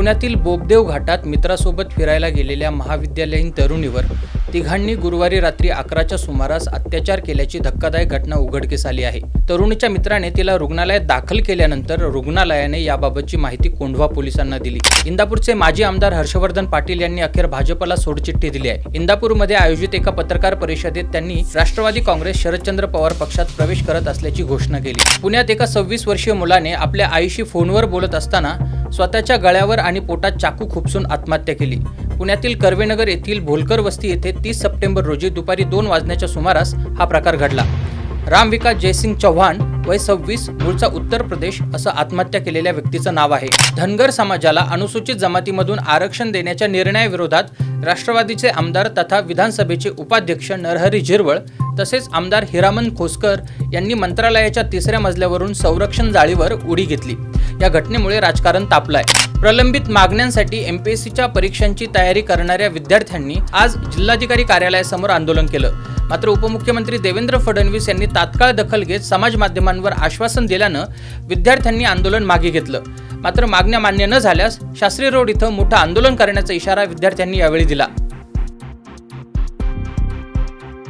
पुण्यातील बोबदेव घाटात मित्रासोबत फिरायला गेलेल्या महाविद्यालयीन तरुणीवर तिघांनी गुरुवारी रात्री अकराच्या सुमारास अत्याचार केल्याची धक्कादायक घटना उघडकीस आली आहे. तरुणीच्या मित्राने तिला रुग्णालयात दाखल केल्यानंतर रुग्णालयाने याबाबतची माहिती कोंढवा पोलिसांना दिली. इंदापूरचे माजी आमदार हर्षवर्धन पाटील यांनी अखेर भाजपला सोडचिठ्ठी दिली आहे. इंदापूरमध्ये आयोजित एका पत्रकार परिषदेत त्यांनी राष्ट्रवादी काँग्रेस शरदचंद्र पवार पक्षात प्रवेश करत असल्याची घोषणा केली. पुण्यात एका सव्वीस वर्षीय मुलाने आपल्या आईशी फोनवर बोलत असताना स्वतःच्या गळ्यावर आणि पोटात चाकू खुपसून आत्महत्या केली. पुण्यातील कर्वेनगर येथील भोलकर वस्ती येथे तीस सप्टेंबर रोजी दुपारी दोन वाजण्याच्या सुमारास हा प्रकार घडला. रामविकास जयसिंग चव्हाण वय सव्वीस मूळचा उत्तर प्रदेश असं आत्महत्या केलेल्या व्यक्तीचं नाव आहे. धनगर समाजाला अनुसूचित जमातीमधून आरक्षण देण्याच्या निर्णयाविरोधात राष्ट्रवादीचे आमदार तथा विधानसभेचे उपाध्यक्ष नरहरी झिरवळ तसेच आमदार हिरामन खोसकर यांनी मंत्रालयाच्या तिसऱ्या मजल्यावरून संरक्षण जाळीवर उडी घेतली. या घटनेमुळे राजकारण तापलंय. प्रलंबित मागण्यांसाठी एमपीएससीच्या परीक्षांची तयारी करणाऱ्या विद्यार्थ्यांनी आज जिल्हाधिकारी कार्यालयासमोर आंदोलन केलं. मात्र उपमुख्यमंत्री देवेंद्र फडणवीस यांनी तात्काळ दखल घेत समाज माध्यमांवर आश्वासन दिल्यानं विद्यार्थ्यांनी आंदोलन मागे घेतलं. मात्र मागण्या मान्य न झाल्यास शास्त्री रोड इथं मोठं आंदोलन करण्याचा इशारा विद्यार्थ्यांनी यावेळी दिला.